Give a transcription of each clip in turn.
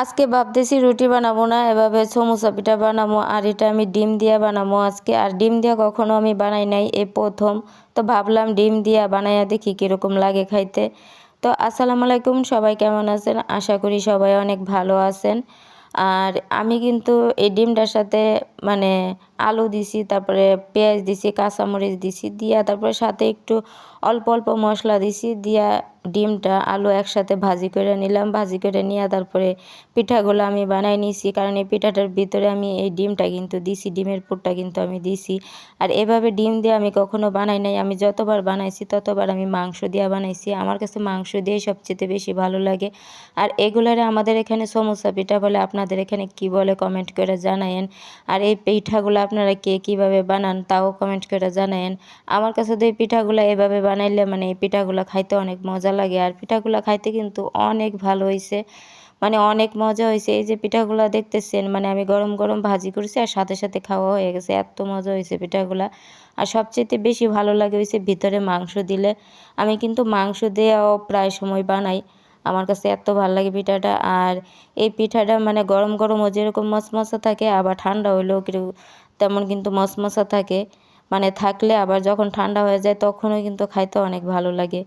আজকে ভাবতেছি রুটি বানাবো না, এভাবে সমুচা পিঠা বানাবো আর এটা আমি ডিম দিয়া বানাবো আজকে। আর ডিম দিয়া কখনো আমি বানাই নাই, এ প্রথম। তো ভাবলাম ডিম দিয়া বানাইয়া দেখি কীরকম লাগে খাইতে। তো আসসালামু আলাইকুম, সবাই কেমন আছেন? আশা করি সবাই অনেক ভালো আছেন। আর আমি কিন্তু এই ডিমটার সাথে মানে আলু দিছি, তারপরে পেঁয়াজ দিছি, কাঁচামরিচ দিছি, দিয়া তারপরে সাথে একটু অল্প অল্প মশলা দিছি, দিয়া ডিমটা, আলু একসাথে ভাজি করে নিলাম, ভাজি করে নিয়ে তারপরে পিঠাগুলো আমি বানাই নিছি, কারণ এই পিঠাটার ভিতরে আমি এই ডিমটা কিন্তু দিছি, ডিমের পুরটা কিন্তু আমি দিছি। আর এভাবে ডিম দিয়ে আমি কখনো বানাই নাই, আমি যতবার বানাইছি ততবার আমি মাংস দিয়ে বানাইছি, আমার কাছে মাংস দিয়েই সবচেয়ে বেশি ভালো লাগে। আর এগুলারে আমাদের এখানে সমোসা পিঠা বলে, আপনাদের এখানে কি বলে কমেন্ট করে জানায়েন। আর এই পিঠাগুলো আপনারা কে কীভাবে বানান তাও কমেন্ট করে জানায়েন। আমার কাছে তো এই পিঠাগুলো এভাবে বানাইলে মানে এই পিঠাগুলো খাইতে অনেক মজা লাগে। আর পিঠাগুলো খাইতে কিন্তু অনেক ভালো হয়েছে মানে অনেক মজা হয়েছে এই যে পিঠাগুলো দেখতেছেন মানে আমি গরম গরম ভাজি করছি আর সাথে সাথে খাওয়া হয়ে গেছে। এত মজা হয়েছে পিঠাগুলা। আর সবচেয়ে বেশি ভালো লাগে হয়েছে ভিতরে মাংস দিলে। আমি কিন্তু মাংস দিয়েও প্রায় সময় বানাই। আমার কাছে এত ভালো লাগে পিঠাটা। আর এই পিঠাটা মানে গরম গরমও যেরকম মশমশা থাকে, আবার ঠান্ডা হইলেও তেমন কিন্তু মশমশা থাকে। মানে থাকলে আবার যখন ঠান্ডা হয়ে যায় তখনও কিন্তু খাইতে অনেক ভালো লাগে।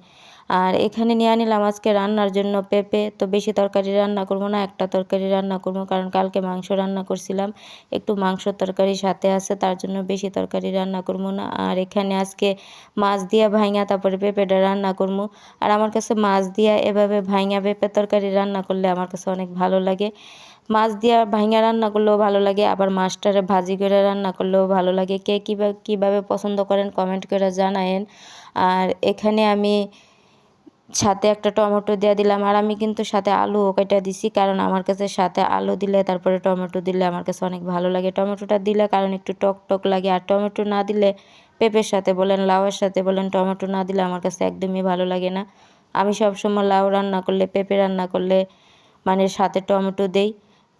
আর এখানে নিয়ে নিলাম আজকে রান্নার জন্য পেঁপে, তো বেশি তরকারি রান্না করব না, একটা তরকারি রান্না করব, কারণ কালকে মাংস রান্না করছিলাম, একটু মাংস তরকারি সাথে আছে, তার জন্য বেশি তরকারি রান্না করব না। আর এখানে আজকে মাছ দিয়া ভাইঙা, তারপরে পেঁপেটা রান্না করব। আর আমার কাছে মাছ দিয়া এভাবে ভাইঙা পেঁপে তরকারি রান্না করলে আমার কাছে অনেক ভালো লাগে। মাছ দিয়া ভাইঙা রান্না করলেও ভালো লাগে, আবার মাছটারে ভাজি করে রান্না করলেও ভালো লাগে। কে কীভাবে কীভাবে পছন্দ করেন কমেন্ট করে জানায়েন। আর এখানে আমি সাথে একটা টমেটো দিয়ে দিলাম, আর আমি কিন্তু সাথে আলুও কেটে দিছি, কারণ আমার কাছে সাথে আলু দিলে তারপরে টমেটো দিলে আমার কাছে অনেক ভালো লাগে। টমেটোটা দিলে কারণ একটু টক টক লাগে, আর টমেটো না দিলে পেঁপের সাথে বলেন, লাউয়ের সাথে বলেন, টমেটো না দিলে আমার কাছে একদমই ভালো লাগে না। আমি সবসময় লাউ রান্না করলে, পেঁপে রান্না করলে মানে সাথে টমেটো দেই।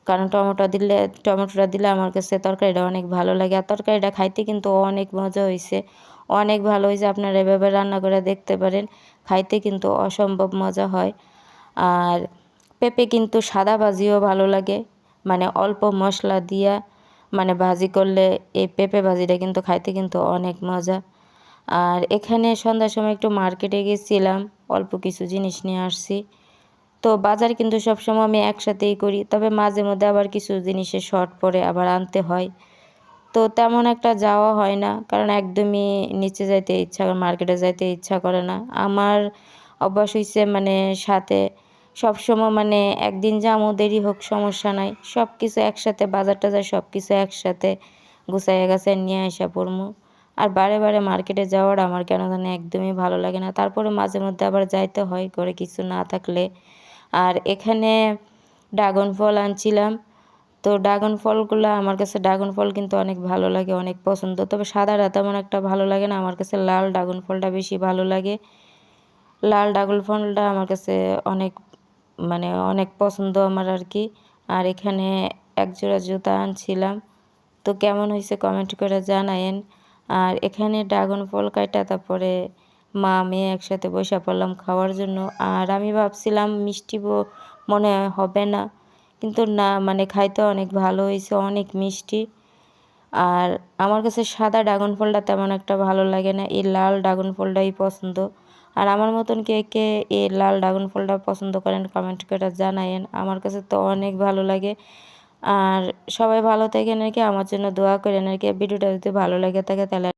কারণ টমেটো দিলে, টমেটোটা দিলে আমার কাছে তরকারিটা অনেক ভালো লাগে। আর তরকারিটা খাইতে কিন্তু অনেক মজা হয়েছে অনেক ভালো হয়েছে আপনারা এভাবে রান্না করে দেখতে পারেন। খাইতে কিন্তু অসম্ভব মজা হয়। আর পেঁপে কিন্তু সাদা ভাজিও ভালো লাগে। মানে অল্প মশলা দিয়া মানে ভাজি করলে এই পেঁপে ভাজিটা কিন্তু খাইতে কিন্তু অনেক মজা। আর এখানে সন্ধ্যার সময় একটু মার্কেটে গেছিলাম, অল্প কিছু জিনিস নিয়ে আসছি। তো বাজার কিন্তু সবসময় আমি একসাথেই করি, তবে মাঝে মধ্যে আবার কিছু জিনিসের শর্ট পরে আবার আনতে হয়। তো তেমন একটা যাওয়া হয় না, কারণ একদমই নিচে যাইতে ইচ্ছা করে মার্কেটে যাইতে ইচ্ছা করে না। আমার অভ্যাস হয়েছে মানে সাথে সবসময় মানে একদিন যামো দেরি হোক, সমস্যা নাই সব কিছু একসাথে, বাজার টাজার সব কিছু একসাথে গুছাইয়া গাছে নিয়ে আসা পড়মু। আর বারে বারে মার্কেটে যাওয়ার আমার কেন জানি একদমই ভালো লাগে না। তারপরে মাঝে মধ্যে আবার যাইতে হয় করে কিছু না থাকলে আর এখানে ড্রাগন ফল আনছিলাম। তো ড্রাগন ফলগুলো আমার কাছে ড্রাগন ফল কিন্তু অনেক ভালো লাগে, অনেক পছন্দ। তবে সাদাটা তেমন একটা ভালো লাগে না, আমার কাছে লাল ড্রাগন ফলটা বেশি ভালো লাগে। লাল ড্রাগন ফলটা আমার কাছে অনেক মানে অনেক পছন্দ আমার আর কি। আর এখানে একজোড়া জুতা আনছিলাম। তো কেমন হয়েছে কমেন্ট করে জানায়েন। আর এখানে ড্রাগন ফল কাটা তারপরে মা, মেয়ে একসাথে বসে পড়লাম খাওয়ার জন্য। আর আমি ভাবছিলাম মিষ্টি মনে হবে না। কিন্তু না মানে খাইতে অনেক ভালো হয়েছে, অনেক মিষ্টি। আর আমার কাছে সাদা ড্রাগন ফলটা তেমন একটা ভালো লাগে না, এই লাল ড্রাগন ফলটাই পছন্দ। আর আমার মতন কে কে এই লাল ড্রাগন ফলটা পছন্দ করেন কমেন্ট করে জানায়েন। আমার কাছে তো অনেক ভালো লাগে। আর সবাই ভালো থাকেন আর কি, আমার জন্য দোয়া করেন আর কি। ভিডিওটা যদি ভালো লাগে থাকে তাহলে